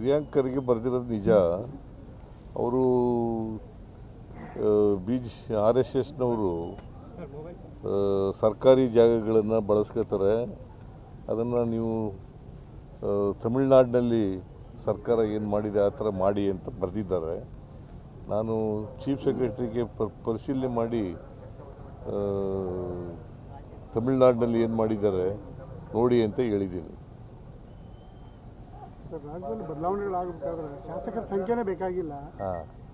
ಪ್ರಿಯಾಂಕರ್ಗೆ ಬರೆದಿರೋದು ನಿಜ. ಅವರು ಬಿ ಜಿ ಆರ್ ಎಸ್ ಎಸ್ನವರು ಸರ್ಕಾರಿ ಜಾಗಗಳನ್ನು ಬಳಸ್ಕೋತಾರೆ ಅದನ್ನು ನೀವು ತಮಿಳ್ನಾಡಿನಲ್ಲಿ ಸರ್ಕಾರ ಏನು ಮಾಡಿದೆ, ಆ ಥರ ಮಾಡಿ ಅಂತ ಬರೆದಿದ್ದಾರೆ. ನಾನು ಚೀಫ್ ಸೆಕ್ರೆಟರಿಗೆ ಪರಿಶೀಲನೆ ಮಾಡಿ ತಮಿಳ್ನಾಡಿನಲ್ಲಿ ಏನು ಮಾಡಿದ್ದಾರೆ, ನೋಡಿ ಅಂತ ಹೇಳಿದ್ದೀನಿ. ರಾಜ್ಯದಲ್ಲಿ ಬದಲಾವಣೆಗಳಾಗಬೇಕಾದ್ರೆ ಶಾಸಕರ ಸಂಖ್ಯೆನೇ ಬೇಕಾಗಿಲ್ಲ.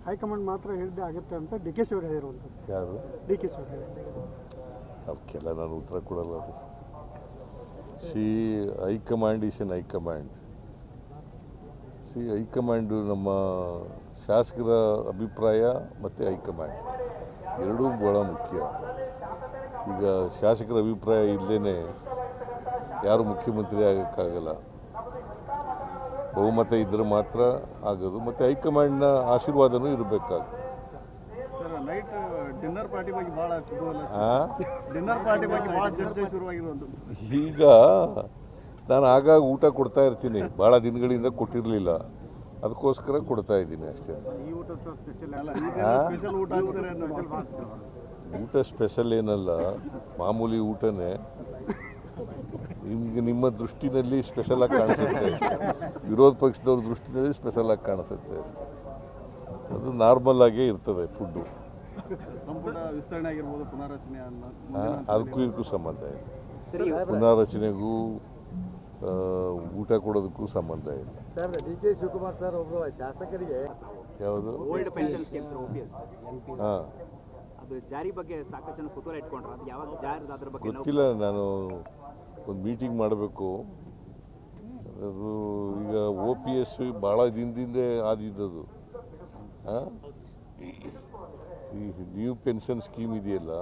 ಹೈಕಮಾಂಡ್ ಮಾತ್ರ ಹೇಳಿದ್ದೆ ಆಗುತ್ತೆ ಅಂತ ಡಿ ಕೆ ಶಿವರು ಹೇಳಿರುವಂಥದ್ದು ಯಾರು? ಡಿ ಕೆ ಶಿವರು ಅವಕ್ಕೆಲ್ಲ ನಾನು ಉತ್ತರ ಕೊಡಲ್ಲ ಅದು. See high command is in high command. See high command ನಮ್ಮ ಶಾಸಕರ ಅಭಿಪ್ರಾಯ ಮತ್ತು ಹೈಕಮಾಂಡ್. ಎರಡೂ ಬಹಳ ಮುಖ್ಯ. ಈಗ ಶಾಸಕರ ಅಭಿಪ್ರಾಯ ಇಲ್ಲದೇ ಯಾರು ಮುಖ್ಯಮಂತ್ರಿ ಆಗೋಕ್ಕಾಗಲ್ಲ. ಬಹುಮತ ಇದ್ದರೆ ಮಾತ್ರ ಆಗೋದು ಮತ್ತು ಹೈಕಮಾಂಡ್ನ ಆಶೀರ್ವಾದನೂ ಇರಬೇಕಾಗುತ್ತೆ ಈಗ ನಾನು ಆಗಾಗ ಊಟ ಕೊಡ್ತಾ ಇರ್ತೀನಿ ಭಾಳ ದಿನಗಳಿಂದ ಕೊಟ್ಟಿರಲಿಲ್ಲ. ಅದಕ್ಕೋಸ್ಕರ ಕೊಡ್ತಾ ಇದ್ದೀನಿ ಅಷ್ಟೇ. ಊಟ ಸ್ಪೆಷಲ್ ಏನಲ್ಲ ಮಾಮೂಲಿ ಊಟನೇ. ನಿಮ್ಗೆ ನಿಮ್ಮ ದೃಷ್ಟಿನಲ್ಲಿ ಸ್ಪೆಷಲ್ ಆಗಿ ಕಾಣಿಸುತ್ತೆ ವಿರೋಧ ಪಕ್ಷದವ್ರ ದೃಷ್ಟಿನಲ್ಲಿ ಸ್ಪೆಷಲ್ ಆಗಿ ಕಾಣಿಸುತ್ತೆ ಅಷ್ಟೇ. ಅದು ನಾರ್ಮಲ್ ಆಗೇ ಇರ್ತದೆ ಫುಡ್ಡು ಅದಕ್ಕೂ ಇದಕ್ಕೂ ಸಂಬಂಧ ಇದೆ ಪುನಾರಚನೆಗೂ ಆ, ಊಟ ಕೊಡೋದಕ್ಕೂ ಸಂಬಂಧ ಇದೆ sir D K Shivakumar sir ಒಬ್ಬರು ಶಾಸಕರಿಗೆ ಯಾವುದು? Old pension schemes O P ಹಾಂ. ಅದು ಜಾರಿ ಬಗ್ಗೆ ಸಾಕಷ್ಟು ಜನ ಕುತೂಹಲ ಇಟ್ಕೊಂಡ್ರು. ಅದು ಯಾವಾಗ ಜಾರಿ ಅದ್ರ ಬಗ್ಗೆ ಗೊತ್ತಿಲ್ಲ ನಾನು ಒಂದು ಮೀಟಿಂಗ್ ಮಾಡಬೇಕು. ಅದು ಈಗ ಒ ಪಿ ಎಸ್ ಭಾಳ ದಿನದಿಂದ ಆದಿದ್ದದು. ಹಾಂ ಈ ನ್ಯೂ ಪೆನ್ಷನ್ ಸ್ಕೀಮ್ ಇದೆಯಲ್ಲ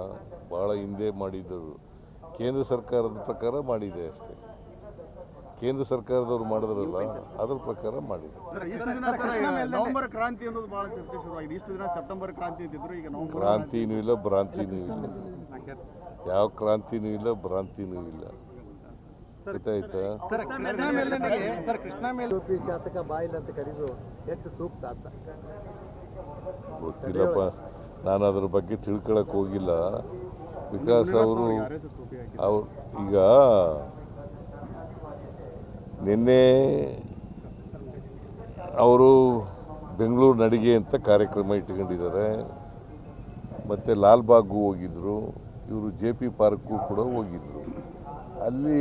ಭಾಳ ಹಿಂದೆ ಮಾಡಿದ್ದದು. ಕೇಂದ್ರ ಸರ್ಕಾರದ ಪ್ರಕಾರ ಮಾಡಿದೆ ಅಷ್ಟೇ. ಕೇಂದ್ರ ಸರ್ಕಾರದವ್ರು ಮಾಡಿದ್ರಲ್ಲ ಅದ್ರ ಪ್ರಕಾರ ಮಾಡಿದೆ. ನವೆಂಬರ್ ಕ್ರಾಂತಿ ಅನ್ನೋದು ಬಹಳ ಚರ್ಚೆ ಶುರುವಾಗಿದೆ. ಇಷ್ಟು ದಿನ ಸೆಪ್ಟೆಂಬರ್ ಕ್ರಾಂತಿ ಅಂತಿದ್ರು ಈಗ ನವೆಂಬರ್ ಕ್ರಾಂತಿನೂ ಇಲ್ಲ ಭ್ರಾಂತಿನೂ ಇಲ್ಲ. ಯಾವ ಕ್ರಾಂತಿನೂ ಇಲ್ಲ ಭ್ರಾಂತಿನೂ ಇಲ್ಲ. ಗೊತ್ತಾಯ್ತಾ? ಸರ್ ಕೃಷ್ಣ ಮೇಲ್ದಂಡೆಗೆ ಸರ್ ಕೃಷ್ಣ ಮೇಲ್ ಯುಪಿ ಶಾಸಕ ಬಾಯಿಲ್ ಅಂತ ಕರೆದು ಎಷ್ಟು ಸೂಕ್ತ ಅಂತ. ಗೊತ್ತಿಲ್ಲಪ್ಪ. ನಾನು ಅದ್ರ ಬಗ್ಗೆ ತಿಳ್ಕೊಳಕ್ ಹೋಗಿಲ್ಲ. ಬಿಕಾಸ್ ಅವರು ಅವ್ರು ಈಗ ನಿನ್ನೆ ಅವರು ಬೆಂಗಳೂರು ನಡಿಗೆ ಅಂತ ಕಾರ್ಯಕ್ರಮ ಇಟ್ಕೊಂಡಿದ್ದಾರೆ ಮತ್ತು ಲಾಲ್ಬಾಗ್ಗೂ ಹೋಗಿದ್ದರು ಇವರು ಜೆ ಪಿ ಪಾರ್ಕ್ಗೂ ಕೂಡ ಹೋಗಿದ್ದರು ಅಲ್ಲಿ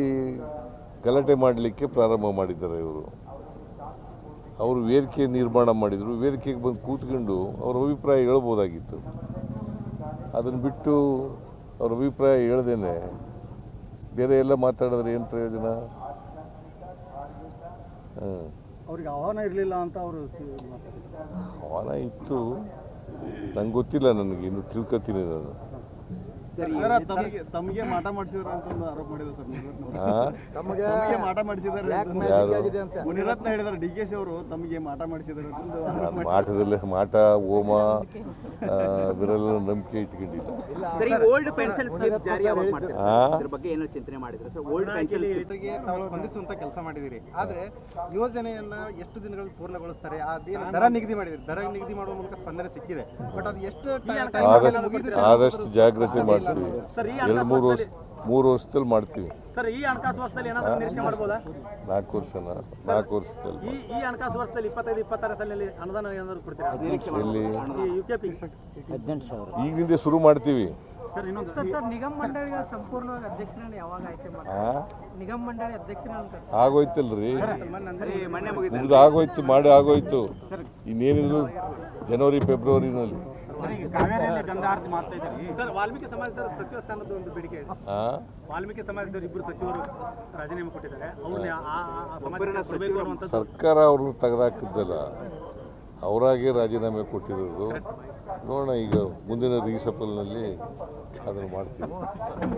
ಗಲಾಟೆ ಮಾಡಲಿಕ್ಕೆ ಪ್ರಾರಂಭ ಮಾಡಿದ್ದಾರೆ ಇವರು. ಅವರು ವೇದಿಕೆ ನಿರ್ಮಾಣ ಮಾಡಿದರು. ವೇದಿಕೆಗೆ ಬಂದು ಕೂತ್ಕೊಂಡು ಅವ್ರ ಅಭಿಪ್ರಾಯ ಹೇಳ್ಬೋದಾಗಿತ್ತು. ಅದನ್ನು ಬಿಟ್ಟು ಅವ್ರ ಅಭಿಪ್ರಾಯ ಹೇಳ್ದೇನೆ. ಬೇರೆ ಎಲ್ಲ ಮಾತಾಡಿದ್ರೆ ಏನು ಪ್ರಯೋಜನ? ಅವ್ರಿಗೆ ಆಹ್ವಾನ ಇರಲಿಲ್ಲ ಅಂತ ಅವರು ಆಹ್ವಾನ ಇತ್ತು. ನಂಗೆ ಗೊತ್ತಿಲ್ಲ ನನಗೆ ಇನ್ನು ತಿಳ್ಕೊತೀನಿ ನಾನು. ತಮಗೆ ತಮಗೆ ಮಾಟ ಮಾಡಿಸಿದಾರೆ ಅಂತ ಒಂದು ಆರೋಪ ಮಾಡಿದ್ರು ಸರ್ ತಮಗೆ ಮಾಟ ಮಾಡಿಸಿದ್ದಾರೆ ಮುನಿರತ್ನ ಡಿ ಕೆ ಶಿ ಅವರು ತಮಗೆ ಮಾಟ ಮಾಡಿಸಿದ್ದಾರೆ. ಮಾಟದಲ್ಲೇ ಮಾಟ ಆ, ಅದರೆಲ್ಲ ನಂಬಿಕೆ ಇಟ್ಕೊಂಡಿಲ್ಲ ಸರ್ ಈ ಓಲ್ಡ್ ಪೆನ್ಷನ್ ಸ್ಕೀಮ್ ಜಾರಿ ಯಾವಾಗ ಮಾಡ್ತಾರೆ ಆ? ಅದ್ರ ಬಗ್ಗೆ ಏನೋ ಚಿಂತನೆ ಮಾಡಿದ್ರೆ ಸರ್ ಓಲ್ಡ್ ಪೆನ್ಷನ್ ತಾವು ಸ್ಪಂದಿಸುವಂತ ಕೆಲಸ ಮಾಡಿದಿರಿ ಆದ್ರೆ ಯೋಜನೆಯನ್ನ ಎಷ್ಟು ದಿನಗಳಲ್ಲಿ ಪೂರ್ಣಗೊಳಿಸ್ತಾರೆ? ಅದೇನು ದರ ನಿಗದಿ ಮಾಡಿದಿರಿ ದರ ನಿಗದಿ ಮಾಡುವ ಮೂಲಕ ಸ್ಪಂದನೆ ಸಿಕ್ಕಿದೆ. ಬಟ್ ಅದು ಎಷ್ಟು ಆದಷ್ಟು ಮುಗಿದ್ರೆ ಆದಷ್ಟು ಎರಡು ಮೂರು ವರ್ಷ ಮೂರು ವರ್ಷದಲ್ಲಿ ಮಾಡ್ತೀವಿ. ಸರ್ ಈ ಹಣಕಾಸು ವರ್ಷದಲ್ಲಿ ಏನಾದರೂ ನಿರೀಕ್ಷೆ ಮಾಡ್ಬೋದಾ? ನಾಲ್ಕು ವರ್ಷನ ನಾಲ್ಕು ವರ್ಷದಲ್ಲಿ. ಈ ಈ ಹಣಕಾಸು ವರ್ಷದಲ್ಲಿ ಇಪ್ಪತ್ತೈದು ಇಪ್ಪತ್ತಾರ ಸಾಲಿನಲ್ಲಿ ಅನುದಾನ ಏನಾದರೂ ಕೊಡ್ತೀರಾ? ಎಲ್ಲಿ ಈ ಯು ಕೆ ಪಿ ಶುರು ಮಾಡ್ತೀವಿ. ಸರ್ ಇನ್ನೊಂದು ಸರ್ ನಿಗಮ ಮಂಡಳಿಗಳ ಸಂಪೂರ್ಣವಾಗಿ ಅಧ್ಯಕ್ಷರನ್ನ ಯಾವಾಗ ಆಯ್ಕೆ ಮಾಡ್ತಾರೆ? ನಿಗಮ ಮಂಡಳಿ ಅಧ್ಯಕ್ಷರನ್ನ ಅಂತ ಆಗೋಯ್ತಲ್ರಿ. ಮುಗಿದ ಆಗೋಯ್ತು ಮಾಡಿ ಆಗೋಯ್ತು. ಇನ್ನೇನಿದ್ರು ಜನವರಿ ಫೆಬ್ರವರಿನಲ್ಲಿ. ವಾಲ್ಮೀಕಿ ಸಮಾಜದ ಸಚಿವ ಸ್ಥಾನದ ಒಂದು ಬೇಡಿಕೆ ಇದೆ. ಆ? ವಾಲ್ಮೀಕಿ ಸಮಾಜದವರು ಇಬ್ಬರು ಸಚಿವರು ರಾಜೀನಾಮೆ ಕೊಟ್ಟಿದ್ದಾರೆ. ಸರ್ಕಾರ ಅವ್ರನ್ನ ತೆಗೆದಾಕಿದ್ದಲ್ಲ ಅವರಾಗೆ ರಾಜೀನಾಮೆ ಕೊಟ್ಟಿರೋದು. ನೋಡೋಣ ಈಗ ಮುಂದಿನ ರೀಸಪಲ್ನಲ್ಲಿ ಅದನ್ನು ಮಾಡ್ತೀವಿ.